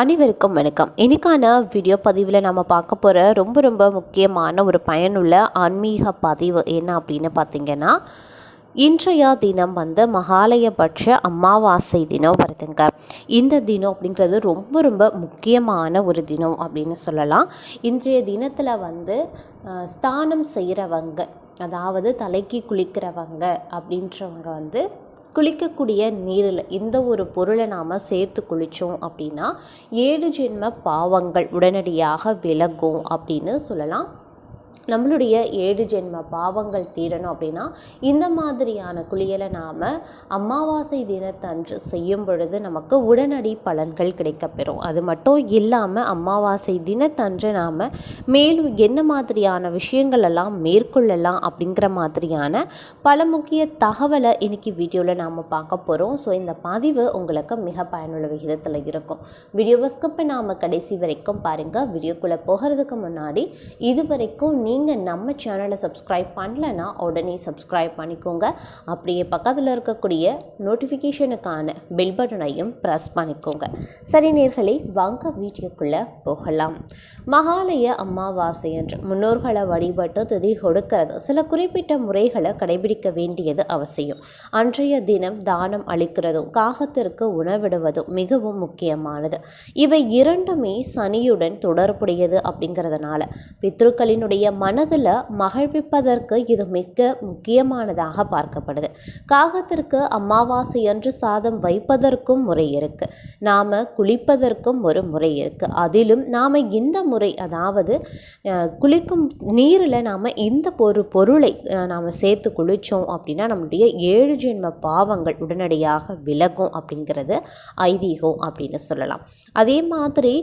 அனைவருக்கும் வணக்கம். இன்றைக்கான வீடியோ பதிவில் நம்ம பார்க்க போகிற ரொம்ப ரொம்ப முக்கியமான ஒரு பயனுள்ள ஆன்மீக பதிவு என்ன அப்படின்னு பார்த்தீங்கன்னா இன்றைய தினம் வந்து மகாலயபட்ச அமாவாசை தினம் வருதுங்க. இந்த தினம் அப்படிங்கிறது ரொம்ப ரொம்ப முக்கியமான ஒரு தினம் அப்படின்னு சொல்லலாம். இன்றைய தினத்தில் வந்து ஸ்தானம் செய்கிறவங்க அதாவது தலைக்கு குளிக்கிறவங்க அப்படின்றவங்க வந்து குளிக்கக்கூடிய நீரில் இந்த ஒரு பொருளை நாம் சேர்த்து குளித்தோம் அப்படின்னா ஏழு ஜென்ம பாவங்கள் உடனடியாக விலகும் அப்படின்னு சொல்லலாம். நம்மளுடைய ஏழு ஜென்ம பாவங்கள் தீரணும் அப்படின்னா இந்த மாதிரியான குளியலை நாம் அமாவாசை தினத்தன்று செய்யும் பொழுது நமக்கு உடனடி பலன்கள் கிடைக்கப்பெறும். அது மட்டும் இல்லாமல் அமாவாசை தினத்தன்று நாம் மேலும் என்ன மாதிரியான விஷயங்கள் எல்லாம் மேற்கொள்ளலாம் அப்படிங்கிற மாதிரியான பல முக்கிய தகவலை இன்னைக்கு வீடியோவில் நாம் பார்க்க போகிறோம் ஸோ இந்த பதிவு உங்களுக்கு மிக பயனுள்ள விகிதத்தில் இருக்கும். வீடியோவை ஸ்கிப் நாம் கடைசி வரைக்கும் பாருங்கள் வீடியோக்குள்ளே போகிறதுக்கு முன்னாடி இது வரைக்கும் நீங்கள் நம்ம சேனலை சப்ஸ்கிரைப் பண்ணலன்னா உடனே சப்ஸ்கிரைப் பண்ணிக்கோங்க. அப்படியே பக்கத்தில் இருக்கக்கூடிய நோட்டிஃபிகேஷனுக்கான பெல் பட்டனையும் ப்ரெஸ் பண்ணிக்கோங்க. சரி நேர்களை வாங்க வீடியோக்குள்ளே போகலாம். மகாலய அமாவாசை என்று முன்னோர்களை வழிபட்டு திதி கொடுக்கிறது. சில குறிப்பிட்ட முறைகளை கடைபிடிக்க வேண்டியது அவசியம். அன்றைய தினம் தானம் அளிக்கிறதும் காகத்திற்கு உணவிடுவதும் மிகவும் முக்கியமானது. இவை இரண்டுமே சனியுடன் தொடர்புடையது அப்படிங்கிறதுனால பித்ருக்களினுடைய மனதில் மகிழ்விப்பதற்கு இது மிக முக்கியமானதாக பார்க்கப்படுது. காகத்திற்கு அமாவாசை அன்று சாதம் வைப்பதற்கும் முறை இருக்கு. நாம் குளிப்பதற்கும் ஒரு முறை இருக்கு. அதிலும் நாம் இந்த முறை அதாவது குளிக்கும் நீரில் நாம் இந்த ஒரு பொருளை நாம் சேர்த்து குளித்தோம் அப்படின்னா நம்முடைய ஏழு ஜென்ம பாவங்கள் உடனடியாக விலகும் அப்படிங்கிறது ஐதீகம் அப்படின்னு சொல்லலாம். அதே மாதிரி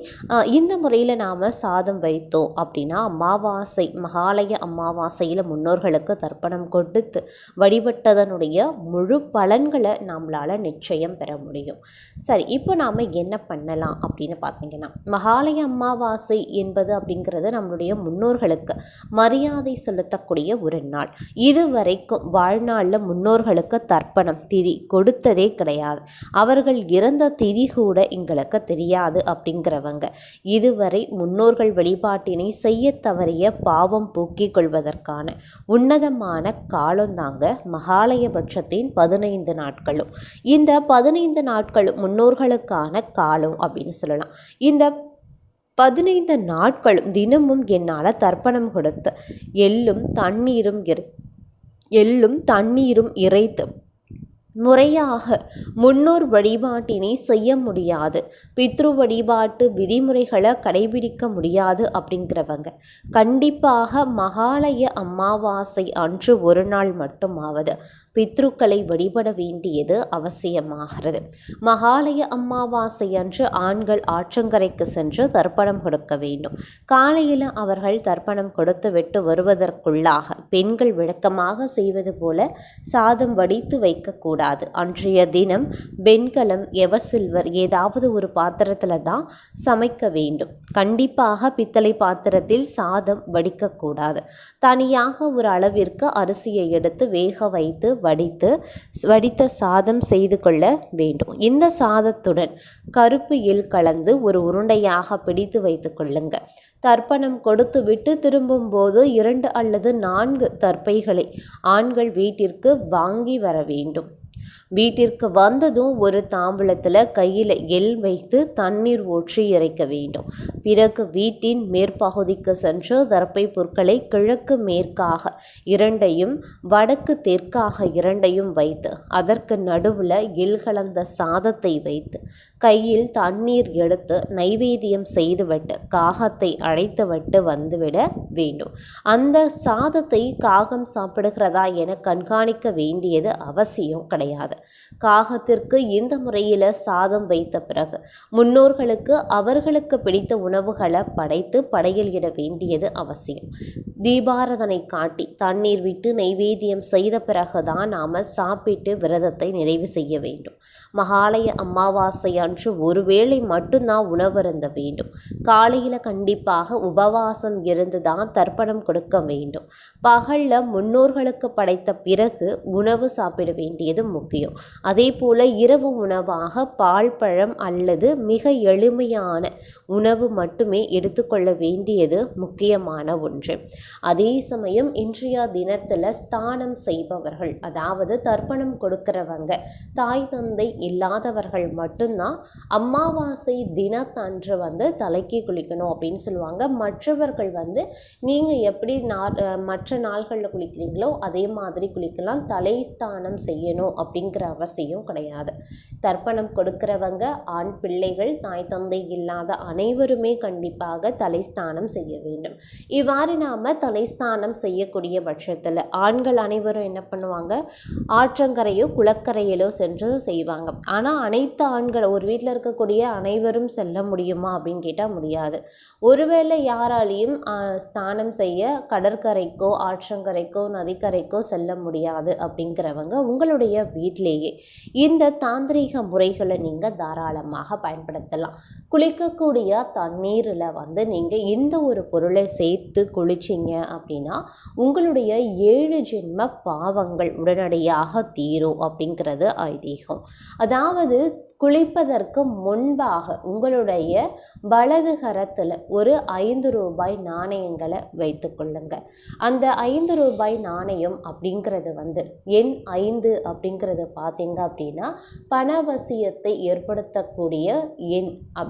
இந்த முறையில் நாம் சாதம் வைத்தோம் அப்படின்னா அமாவாசை மகாலய அமாவாசையில் முன்னோர்களுக்கு தர்ப்பணம் கொடுத்து வழிபட்டதனுடைய முழு பலன்களை நம்மளால் நிச்சயம் பெற முடியும். சரி இப்போ நாம் என்ன பண்ணலாம் அப்படின்னு பார்த்தீங்கன்னா மகாலய அமாவாசை என்பது அப்படிங்கிறது நம்மளுடைய முன்னோர்களுக்கு மரியாதை செலுத்தக்கூடிய ஒரு நாள். இதுவரைக்கும் வாழ்நாளில் முன்னோர்களுக்கு தர்ப்பணம் திதி கொடுத்ததே கிடையாது. அவர்கள் இறந்த திதி கூட எங்களுக்கு தெரியாது அப்படிங்கிறவங்க. இதுவரை முன்னோர்கள் வழிபாட்டினை செய்ய தவறிய பாவம் போக்கிக் கொள்வதற்கான உன்னதமான காலந்தாங்க மகாலயபட்சத்தின் பதினைந்து நாட்களும். இந்த பதினைந்து நாட்களும் முன்னோர்களுக்கான காலம் அப்படின்னு சொல்லலாம். இந்த பதினைந்து நாட்களும் தினமும் என்னால் தர்ப்பணம் கொடுத்து எள்ளும் தண்ணீரும் இரு எள்ளும் தண்ணீரும் இறைத்து முறையாக முன்னோர் வழிபாட்டினை செய்ய முடியாது. பித்ரு வழிபாட்டு விதிமுறைகளை கடைபிடிக்க முடியாது அப்படிங்கிறவங்க. கண்டிப்பாக மகாலய அமாவாசை அன்று ஒரு நாள் மட்டுமாவது. பித்ருக்களை வழிபட வேண்டியது அவசியமாகிறது. மகாலய அமாவாசை அன்று ஆண்கள் ஆற்றங்கரைக்கு சென்று தர்ப்பணம் கொடுக்க வேண்டும். காலையில் அவர்கள் தர்ப்பணம் கொடுத்து விட்டு வருவதற்குள்ளாக பெண்கள் விளக்கமாக செய்வது போல சாதம் வடித்து வைக்கக்கூடாது. அன்றைய தினம் வெண்கலம் எவர் சில்வர் ஏதாவது ஒரு பாத்திரத்தில் தான் சமைக்க வேண்டும். கண்டிப்பாக பித்தளை பாத்திரத்தில் சாதம் வடிக்கக்கூடாது. தனியாக ஒரு அளவிற்கு அரிசியை எடுத்து வேக வைத்து வடித்து வடித்த சாதம் செய்து கொள்ள வேண்டும். இந்த சாதத்துடன் கருப்பு எள் கலந்து ஒரு உருண்டையாக பிடித்து வைத்து கொள்ளுங்க. தர்ப்பணம் கொடுத்து விட்டு திரும்பும்போது இரண்டு அல்லது நான்கு தர்ப்பைகளை ஆண்கள் வீட்டிற்கு வாங்கி வர வேண்டும். வீட்டிற்கு வந்ததும் ஒரு தாம்பூலத்தில் கையில் எள் வைத்து தண்ணீர் ஊற்றி இறைக்க வேண்டும். பிறகு வீட்டின் மேற்பகுதிக்கு சென்று தர்ப்பை பொருட்களை கிழக்கு மேற்காக இரண்டையும் வடக்கு தெற்காக இரண்டையும் வைத்து அதற்கு நடுவில் எள் கலந்த சாதத்தை வைத்து கையில் தண்ணீர் எடுத்து நைவேத்தியம் செய்துவிட்டு காகத்தை அழைத்துவிட்டு வந்துவிட வேண்டும். அந்த சாதத்தை காகம் சாப்பிடுகிறதா என கண்காணிக்க வேண்டியது அவசியம் கிடையாது. காகத்திற்கு இந்த முறையில் சாதம் வைத்த பிறகு முன்னோர்களுக்கு அவர்களுக்கு பிடித்த உணவுகளை படைத்து படையலிட வேண்டியது அவசியம். தீபாரதனை காட்டி தண்ணீர் விட்டு நைவேத்தியம் செய்த பிறகுதான் நாம் சாப்பிட்டு விரதத்தை நிறைவு செய்ய வேண்டும். மகாலய அமாவாசை அன்று ஒருவேளை மட்டும்தான் உணவருந்த வேண்டும். காலையில் கண்டிப்பாக உபவாசம் இருந்து தான் தர்ப்பணம் கொடுக்க வேண்டும். பகலில் முன்னோர்களுக்கு படைத்த பிறகு உணவு சாப்பிட வேண்டியது முக்கியம். அதே போல் இரவு உணவாக பால் பழம் அல்லது மிக எளிமையான உணவு மட்டுமே எடுத்துக்கொள்ள வேண்டியது முக்கியமான ஒன்று. அதே சமயம் இன்றைய தினத்தில் ஸ்தானம் செய்பவர்கள் அதாவது தர்ப்பணம் கொடுக்கிறவங்க தாய் தந்தை இல்லாதவர்கள் மட்டும்தான் அமாவாசை தினத்தன்று வந்து தலைக்கு குளிக்கணும் அப்படின்னு சொல்லுவாங்க. மற்றவர்கள் வந்து நீங்கள் எப்படி நா மற்ற நாள்களில் குளிக்கிறீங்களோ அதே மாதிரி குளிக்கலாம். தலை ஸ்தானம் செய்யணும் அப்படிங்கிற அவசியம் கிடையாது. தர்ப்பணம் கொடுக்கிறவங்க ஆண் பிள்ளைகள் தாய் தந்தை இல்லாத அனைவருமே கண்டிப்பாக தலைஸ்தானம் செய்ய வேண்டும். இவ்வாறு நாம் தலைஸ்தானம் செய்யக்கூடிய பட்சத்தில் ஆண்கள் அனைவரும் என்ன பண்ணுவாங்க? ஆற்றங்கரையோ குளக்கரையிலோ சென்று செய்வாங்க. ஆனால் அனைத்து ஆண்கள் ஒரு வீட்டில் இருக்கக்கூடிய அனைவரும் செல்ல முடியுமா அப்படின்னு கேட்டால் முடியாது. ஒருவேளை யாராலையும் ஸ்தானம் செய்ய கடற்கரைக்கோ ஆற்றங்கரைக்கோ நதிக்கரைக்கோ செல்ல முடியாது அப்படிங்கிறவங்க உங்களுடைய வீட்டிலேயே இந்த தாந்திரீக முறைகளை நீங்கள் தாராளமாக பயன்படுத்தலாம். குளிக்கக்கூடிய தண்ணீரில் வந்து நீங்கள் இந்த ஒரு பொருளை சேர்த்து குளிச்சிங்க அப்படின்னா உங்களுடைய ஏழு ஜென்ம பாவங்கள் உடனடியாக தீரும் அப்படிங்கிறது ஐதீகம். அதாவது குளிப்பதற்கு முன்பாக உங்களுடைய வலது கரத்தில் ஒரு ஐந்து ரூபாய் நாணயங்களை வைத்து அந்த ஐந்து ரூபாய் நாணயம் அப்படிங்கிறது வந்து எண் ஐந்து அப்படிங்கிறது பார்த்தீங்க அப்படின்னா பணவசியத்தை ஏற்படுத்தக்கூடிய எண்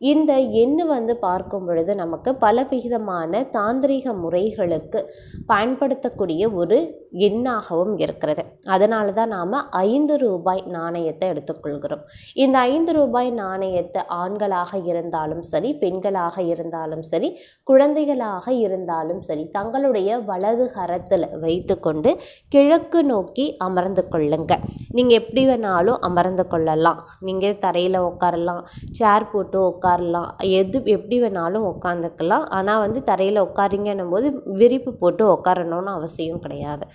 இந்த எண்ணு வந்து பார்க்கும் பொழுது நமக்கு பலவிதமான தாந்திரிக முறைகளுக்கு பயன்படுத்தக்கூடிய ஒரு எண்ணாகவும் இருக்கிறது. அதனால தான் நாம் ஐந்து ரூபாய் நாணயத்தை எடுத்துக்கொள்கிறோம். இந்த ஐந்து ரூபாய் நாணயத்தை ஆண்களாக இருந்தாலும் சரி பெண்களாக இருந்தாலும் சரி குழந்தைகளாக இருந்தாலும் சரி தங்களுடைய வலது கரத்தில் வைத்துக்கொண்டு கிழக்கு நோக்கி அமர்ந்து கொள்ளுங்க. நீங்கள் எப்படி வேணாலும் அமர்ந்து கொள்ளலாம். நீங்கள் தரையில் உட்காரலாம் சேர் போட்டு உட்காரலாம். எது எப்படி வேணாலும் உட்காந்துக்கலாம். ஆனால் வந்து தரையில் உட்காரிங்கன்னும் போது விரிப்பு போட்டு உட்காரணும்னு அவசியம் கிடையாது.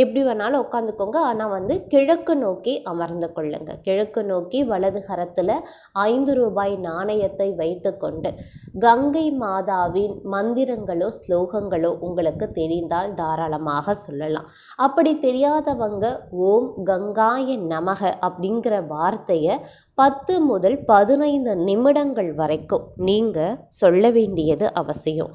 எப்படி வேணாலும் உட்காந்துக்கோங்க. ஆனால் வந்து கிழக்கு நோக்கி அமர்ந்து கொள்ளுங்க. கிழக்கு நோக்கி வலது கரத்தில் ஐந்து ரூபாய் நாணயத்தை வைத்துக்கொண்டு கங்கை மாதாவின் மந்திரங்களோ ஸ்லோகங்களோ உங்களுக்கு தெரிந்தால் தாராளமாக சொல்லலாம். அப்படி தெரியாதவங்க ஓம் கங்காய நமக அப்படிங்கிற வார்த்தையை பத்து முதல் பதினைந்து நிமிடங்கள் வரைக்கும் நீங்கள் சொல்ல வேண்டியது அவசியம்.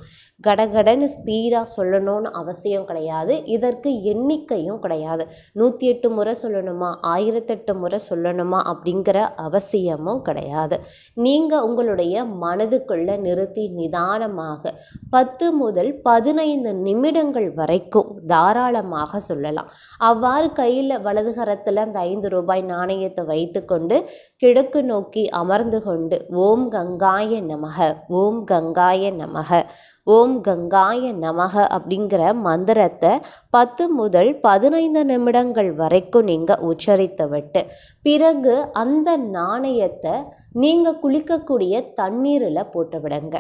கடகடன்னு ஸ்பீடாக சொல்லணும்னு அவசியம் கிடையாது. இதற்கு எண்ணிக்கையும் கிடையாது. நூற்றி எட்டு முறை சொல்லணுமா? ஆயிரத்தெட்டு முறை சொல்லணுமா? அப்படிங்கிற அவசியமும் கிடையாது. நீங்கள் உங்களுடைய மனதுக்குள்ளே நிறுத்தி நிதானமாக பத்து முதல் பதினைந்து நிமிடங்கள் வரைக்கும் தாராளமாக சொல்லலாம். அவ்வாறு கையில் வலதுகரத்தில் அந்த ஐந்து ரூபாய் நாணயத்தை வைத்துக்கொண்டு கிழக்கு நோக்கி அமர்ந்து கொண்டு ஓம் கங்காய நமக ஓம் கங்காய நமக. ஓம் கங்காய நமக அப்படிங்கிற மந்திரத்தை பத்து முதல் பதினைந்து நிமிடங்கள் வரைக்கும் நீங்கள் உச்சரித்து விட்டு பிறகு அந்த நாணயத்தை நீங்கள் குளிக்கக்கூடிய தண்ணீரில் போட்டு விடுங்க.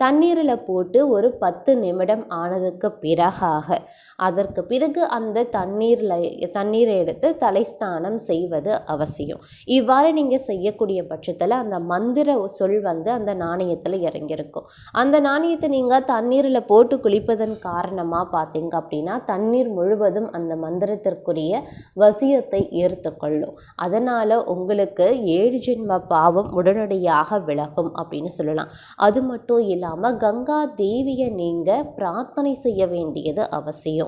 தண்ணீரில் போட்டு ஒரு பத்து நிமிடம் ஆனதுக்கு பிறகாக அதற்கு பிறகு அந்த தண்ணீரில் தண்ணீரை எடுத்து தலைஸ்தானம் செய்வது அவசியம். இவ்வாறு நீங்கள் செய்யக்கூடிய பட்சத்தில் அந்த மந்திர சொல் வந்து அந்த நாணயத்தில் இறங்கியிருக்கும். அந்த நாணயத்தை நீங்கள் தண்ணீரில் போட்டு குளிப்பதன் காரணமாக பார்த்தீங்க அப்படின்னா தண்ணீர் முழுவதும் அந்த மந்திரத்திற்குரிய வசியத்தை ஏற்றுக்கொள்ளும் அதனால் உங்களுக்கு ஏழு ஜென்ம பாவம் உடனடியாக விலகும் அப்படின்னு சொல்லலாம். அது மட்டும் இல்லாமல் கங்கா தேவியை நீங்கள் பிரார்த்தனை செய்ய வேண்டியது அவசியம்.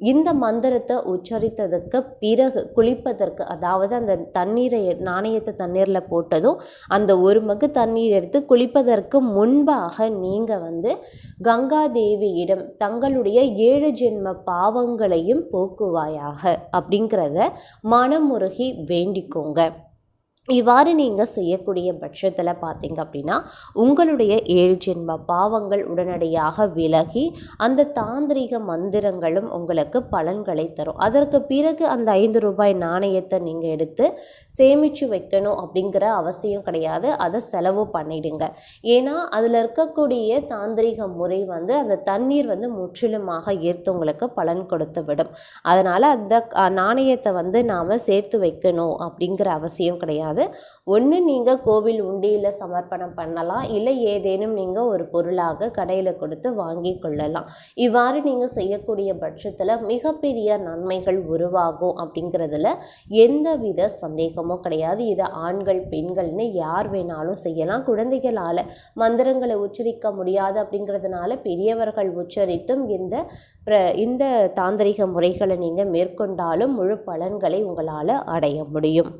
இந்த மந்திரத்தை உச்சரித்ததுக்கு பிறகு குளிப்பதற்கு அதாவது அந்த தண்ணீரை நாணயத்தை தண்ணீரில் போட்டதும் அந்த ஒரு மகு தண்ணீர் எடுத்து குளிப்பதற்கு முன்பாக நீங்கள் வந்து கங்கா தேவியிடம் தங்களுடைய ஏழு ஜென்ம பாவங்களையும் போக்குவாயாக அப்படிங்கிறத மனமுருகி வேண்டிக்கோங்க. இவ்வாறு நீங்கள் செய்யக்கூடிய பட்சத்தில் பார்த்தீங்க அப்படின்னா உங்களுடைய ஏழு ஜென்ம பாவங்கள் உடனடியாக விலகி அந்த தாந்திரிக மந்திரங்களும் உங்களுக்கு பலன்களை தரும். அதற்கு பிறகு அந்த ஐந்து ரூபாய் நாணயத்தை நீங்கள் எடுத்து சேமித்து வைக்கணும் அப்படிங்கிற அவசியம் கிடையாது. அதை செலவு பண்ணிடுங்க. ஏன்னா அதில் இருக்கக்கூடிய தாந்திரிக முறை வந்து அந்த தண்ணீர் வந்து முற்றிலுமாக ஈர்த்து உங்களுக்கு பலன் கொடுத்து விடும். அதனால் அந்த நாணயத்தை வந்து நாம் சேர்த்து வைக்கணும் அப்படிங்கிற அவசியம் கிடையாது. ஒன்று நீங்கள் கோவில் உண்டியில் சமர்ப்பணம் பண்ணலாம் இல்லை ஏதேனும் நீங்கள் ஒரு பொருளாக கடையில் கொடுத்து வாங்கி கொள்ளலாம். இவ்வாறு நீங்கள் செய்யக்கூடிய பட்சத்தில் மிகப்பெரிய நன்மைகள் உருவாகும் அப்படிங்கிறதுல எந்தவித சந்தேகமும் கிடையாது. இதை ஆண்கள் பெண்கள்னு யார் வேணாலும் செய்யலாம். குழந்தைகளால் மந்திரங்களை உச்சரிக்க முடியாது அப்படிங்கிறதுனால பெரியவர்கள் உச்சரித்தும் இந்த பிர இந்த தாந்திரிக முறைகளை நீங்கள் மேற்கொண்டாலும் முழு பலன்களை உங்களால் அடைய முடியும்.